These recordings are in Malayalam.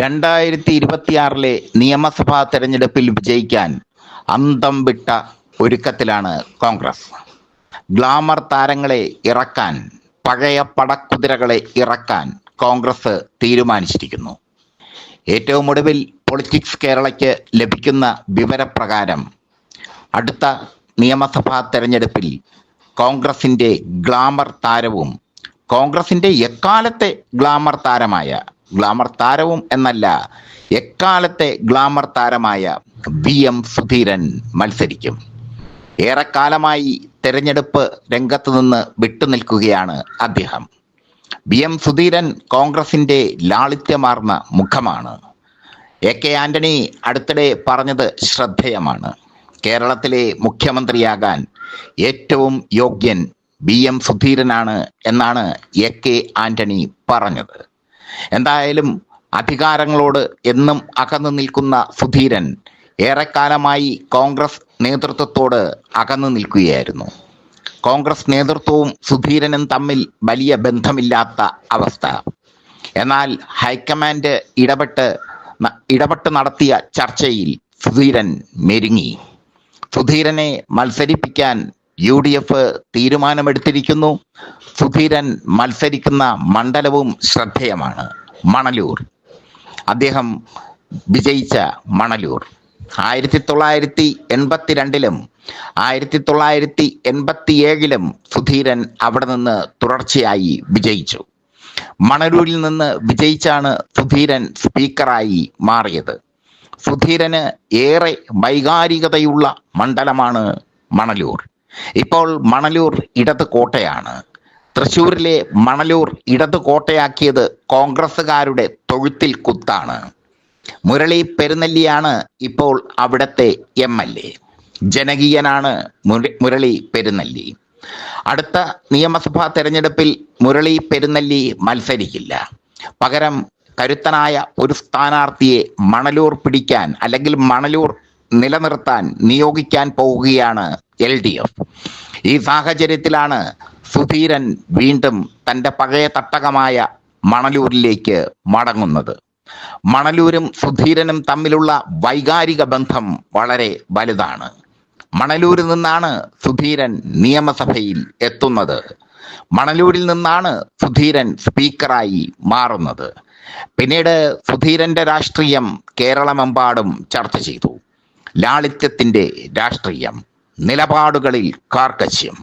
രണ്ടായിരത്തി ഇരുപത്തിയാറിലെ നിയമസഭാ തെരഞ്ഞെടുപ്പിൽ വിജയിക്കാൻ അന്തം വിട്ട ഒരുക്കത്തിലാണ് കോൺഗ്രസ്. ഗ്ലാമർ താരങ്ങളെ ഇറക്കാൻ പഴയ പടക്കുതിരകളെ ഇറക്കാൻ കോൺഗ്രസ് തീരുമാനിച്ചിരിക്കുന്നു. ഏറ്റവും ഒടുവിൽ പൊളിറ്റിക്സ് കേരളയ്ക്ക് ലഭിക്കുന്ന വിവരപ്രകാരം അടുത്ത നിയമസഭാ തെരഞ്ഞെടുപ്പിൽ കോൺഗ്രസിന്റെ ഗ്ലാമർ താരവും കോൺഗ്രസിന്റെ എക്കാലത്തെ ഗ്ലാമർ താരമായ ഗ്ലാമർ താരവും എന്നല്ല എക്കാലത്തെ ഗ്ലാമർ താരമായ വി എം സുധീരൻ മത്സരിക്കും. ഏറെക്കാലമായി തെരഞ്ഞെടുപ്പ് രംഗത്ത് നിന്ന് വിട്ടുനിൽക്കുകയാണ് അദ്ദേഹം. വി എം സുധീരൻ കോൺഗ്രസിന്റെ ലാളിത്യമാർന്ന മുഖമാണ്. എ കെ ആന്റണി അടുത്തിടെ പറഞ്ഞത് ശ്രദ്ധേയമാണ്. കേരളത്തിലെ മുഖ്യമന്ത്രിയാകാൻ ഏറ്റവും യോഗ്യൻ വി എം സുധീരനാണ് എന്നാണ് എ കെ ആന്റണി പറഞ്ഞത്. എന്തായാലും അധികാരങ്ങളോട് എന്നും അകന്നു നിൽക്കുന്ന സുധീരൻ ഏറെക്കാലമായി കോൺഗ്രസ് നേതൃത്വത്തോട് അകന്നു നിൽക്കുകയായിരുന്നു. കോൺഗ്രസ് നേതൃത്വവും സുധീരനും തമ്മിൽ വലിയ ബന്ധമില്ലാത്ത അവസ്ഥ. എന്നാൽ ഹൈക്കമാൻഡ് ഇടപെട്ട് ഇടപെട്ട് നടത്തിയ ചർച്ചയിൽ സുധീരൻ മെരുങ്ങി സുധീരനെ മത്സരിപ്പിക്കാൻ യു ഡി എഫ് തീരുമാനമെടുത്തിരിക്കുന്നു. സുധീരൻ മത്സരിക്കുന്ന മണ്ഡലവും ശ്രദ്ധേയമാണ്. മണലൂർ. അദ്ദേഹം വിജയിച്ച മണലൂർ. ആയിരത്തി തൊള്ളായിരത്തി എൺപത്തിരണ്ടിലും ആയിരത്തി തൊള്ളായിരത്തി എൺപത്തി ഏഴിലും സുധീരൻ അവിടെ നിന്ന് തുടർച്ചയായി വിജയിച്ചു. മണലൂരിൽ നിന്ന് വിജയിച്ചാണ് സുധീരൻ സ്പീക്കറായി മാറിയത്. സുധീരന് ഏറെ വൈകാരികതയുള്ള മണ്ഡലമാണ് മണലൂർ. ഇപ്പോൾ മണലൂർ ഇടത് കോട്ടയാണ്. തൃശൂരിലെ മണലൂർ ഇടത് കോട്ടയാക്കിയത് കോൺഗ്രസ്സുകാരുടെ തൊഴുത്തിൽ കുത്താണ്. മുരളി പെരുന്നെല്ലിയാണ് ഇപ്പോൾ അവിടത്തെ എം എൽ എ. ജനകീയനാണ് മുരളി പെരുന്നെല്ലി അടുത്ത നിയമസഭാ തെരഞ്ഞെടുപ്പിൽ മുരളി പെരുന്നെല്ലി മത്സരിക്കില്ല. പകരം കരുത്തനായ ഒരു സ്ഥാനാർത്ഥിയെ മണലൂർ പിടിക്കാൻ അല്ലെങ്കിൽ മണലൂർ നിലനിർത്താൻ നിയോഗിക്കാൻ പോവുകയാണ് എൽ ഡി എഫ് ഈ സാഹചര്യത്തിലാണ് സുധീരൻ വീണ്ടും തന്റെ പഴയ തട്ടകമായ മണലൂരിലേക്ക് മടങ്ങുന്നത്. മണലൂരും സുധീരനും തമ്മിലുള്ള വൈകാരിക ബന്ധം വളരെ വലുതാണ്. മണലൂരിൽ നിന്നാണ് സുധീരൻ നിയമസഭയിൽ എത്തുന്നത്. മണലൂരിൽ നിന്നാണ് സുധീരൻ സ്പീക്കറായി മാറുന്നത്. പിന്നീട് സുധീരന്റെ രാഷ്ട്രീയം കേരളമെമ്പാടും ചർച്ച ചെയ്തു. ലാളിത്യത്തിന്റെ രാഷ്ട്രീയം. നിലപാടുകളിൽ കാർക്കശ്യം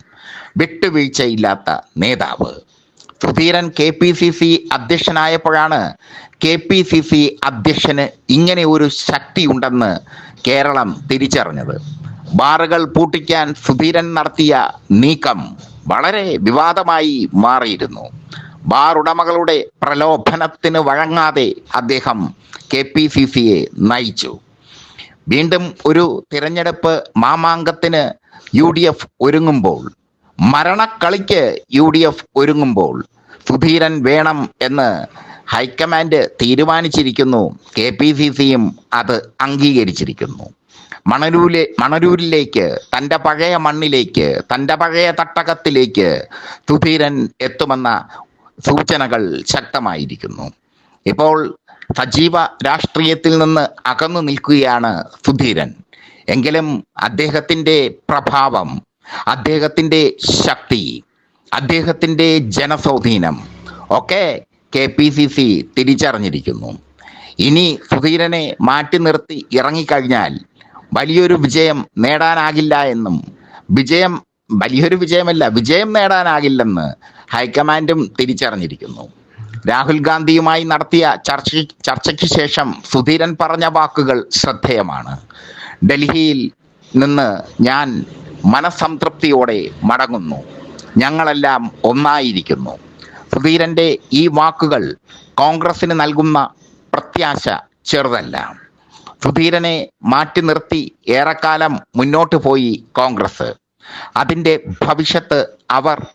വിട്ടുവീഴ്ചയില്ലാത്ത നേതാവ്. Sudheeran K P C C അധ്യക്ഷനായപ്പോഴാണ് K P C C അധ്യക്ഷന് ഇങ്ങനെ ഒരു ശക്തി ഉണ്ടെന്ന് കേരളം തിരിച്ചറിഞ്ഞത്. ബാറുകൾ പൂട്ടിക്കാൻ സുധീരൻ നടത്തിയ നീക്കം വളരെ വിവാദമായി മാറിയിരുന്നു. ബാർ ഉടമകളുടെ പ്രലോഭനത്തിന് വഴങ്ങാതെ അദ്ദേഹം കെ പി സി സിയെ നയിച്ചു. വീണ്ടും ഒരു തിരഞ്ഞെടുപ്പ് മാമാങ്കത്തിന് യു ഡി എഫ് ഒരുങ്ങുമ്പോൾ മരണക്കളിക്ക് യു ഡി എഫ് ഒരുങ്ങുമ്പോൾ സുധീരൻ വേണം എന്ന് ഹൈക്കമാൻഡ് തീരുമാനിച്ചിരിക്കുന്നു. കെ പി സി സിയും അത് അംഗീകരിച്ചിരിക്കുന്നു. മണലൂരിലെ മണരൂരിലേക്ക് തന്റെ പഴയ മണ്ണിലേക്ക് തന്റെ പഴയ തട്ടകത്തിലേക്ക് സുധീരൻ എത്തുമെന്ന സൂചനകൾ ശക്തമായിരിക്കുന്നു. ഇപ്പോൾ സജീവ രാഷ്ട്രീയത്തിൽ നിന്ന് അകന്നു നിൽക്കുകയാണ് സുധീരൻ. എങ്കിലും അദ്ദേഹത്തിന്റെ പ്രഭാവം അദ്ദേഹത്തിന്റെ ശക്തി അദ്ദേഹത്തിന്റെ ജനസ്വാധീനം ഒക്കെ കെ പി സി സി തിരിച്ചറിഞ്ഞിരിക്കുന്നു. ഇനി സുധീരനെ മാറ്റി നിർത്തി ഇറങ്ങിക്കഴിഞ്ഞാൽ വലിയൊരു വിജയം നേടാനാകില്ല എന്നും വിജയം വലിയൊരു വിജയമല്ല വിജയം നേടാനാകില്ലെന്ന് ഹൈക്കമാൻഡും തിരിച്ചറിഞ്ഞിരിക്കുന്നു. രാഹുൽ ഗാന്ധിയുമായി നടത്തിയ ചർച്ച ചർച്ചയ്ക്ക് ശേഷം സുധീരൻ പറഞ്ഞ വാക്കുകൾ ശ്രദ്ധേയമാണ്. ഡൽഹിയിൽ നിന്ന് ഞാൻ മനസംതൃപ്തിയോടെ മടങ്ങുന്നു. ഞങ്ങളെല്ലാം ഒന്നായിരിക്കുന്നു. സുധീരന്റെ ഈ വാക്കുകൾ കോൺഗ്രസിന് നൽകുന്ന പ്രത്യാശ ചെറുതല്ല. സുധീരനെ മാറ്റി നിർത്തി ഏറെക്കാലം മുന്നോട്ട് പോയി കോൺഗ്രസ്. അതിന്റെ ഭവിഷ്യത്ത് അവർ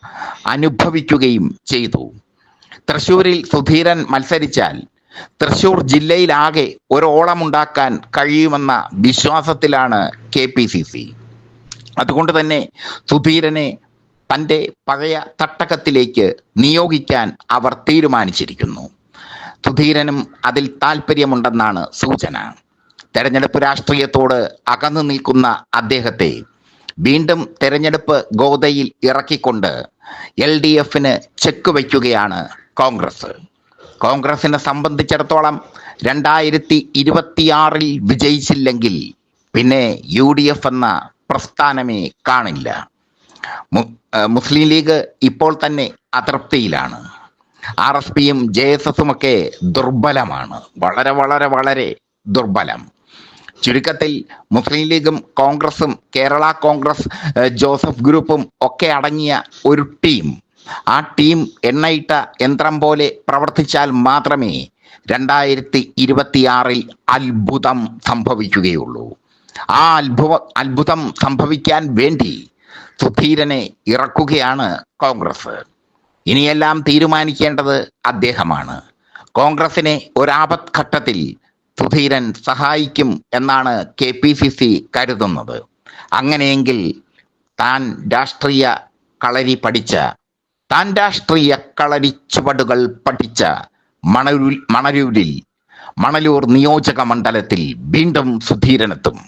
അനുഭവിക്കുകയും ചെയ്തു. തൃശൂരിൽ സുധീരൻ മത്സരിച്ചാൽ തൃശൂർ ജില്ലയിലാകെ ഒരോളമുണ്ടാക്കാൻ കഴിയുമെന്ന വിശ്വാസത്തിലാണ് കെ പി സി സി. അതുകൊണ്ട് തന്നെ സുധീരനെ തന്റെ പഴയ തട്ടകത്തിലേക്ക് നിയോഗിക്കാൻ അവർ തീരുമാനിച്ചിരിക്കുന്നു. സുധീരനും അതിൽ താല്പര്യമുണ്ടെന്നാണ് സൂചന. തെരഞ്ഞെടുപ്പ് രാഷ്ട്രീയത്തോട് അകന്നു നിൽക്കുന്ന അദ്ദേഹത്തെ വീണ്ടും തെരഞ്ഞെടുപ്പ് ഗോതയിൽ ഇറക്കിക്കൊണ്ട് എൽ ഡി എഫിന് ചെക്ക് വയ്ക്കുകയാണ് കോൺഗ്രസ്. കോൺഗ്രസിനെ സംബന്ധിച്ചിടത്തോളം രണ്ടായിരത്തി ഇരുപത്തിയാറിൽ വിജയിച്ചില്ലെങ്കിൽ പിന്നെ യു ഡി എഫ് എന്ന പ്രസ്ഥാനമേ കാണില്ല. മുസ്ലിം ലീഗ് ഇപ്പോൾ തന്നെ അതൃപ്തിയിലാണ്. ആർ എസ് പിയും ജെ എസ് എസും ഒക്കെ ദുർബലമാണ്. വളരെ വളരെ വളരെ ദുർബലം. ചുരുക്കത്തിൽ മുസ്ലിം ലീഗും കോൺഗ്രസും കേരള കോൺഗ്രസ് ജോസഫ് ഗ്രൂപ്പും ഒക്കെ അടങ്ങിയ ഒരു ടീം. ആ ടീം എണ്ണയിട്ട യന്ത്രം പോലെ പ്രവർത്തിച്ചാൽ മാത്രമേ രണ്ടായിരത്തി ഇരുപത്തിയാറിൽ അത്ഭുതം സംഭവിക്കുകയുള്ളൂ. ആ അത്ഭുത അത്ഭുതം സംഭവിക്കാൻ വേണ്ടി സുധീരനെ ഇറക്കുകയാണ് കോൺഗ്രസ്. ഇനിയെല്ലാം തീരുമാനിക്കേണ്ടത് അദ്ദേഹമാണ്. കോൺഗ്രസിനെ ഒരാപത് ഘട്ടത്തിൽ സുധീരൻ സഹായിക്കും എന്നാണ് കെ പി സി സി കരുതുന്നത്. അങ്ങനെയെങ്കിൽ താൻ രാഷ്ട്രീയ കളരി പഠിച്ച താൻ രാഷ്ട്രീയ കളരി ചുവടുകൾ പഠിച്ച മണരൂ മണരൂരിൽ മണലൂർ നിയോജക മണ്ഡലത്തിൽ വീണ്ടും സുധീരനെത്തും.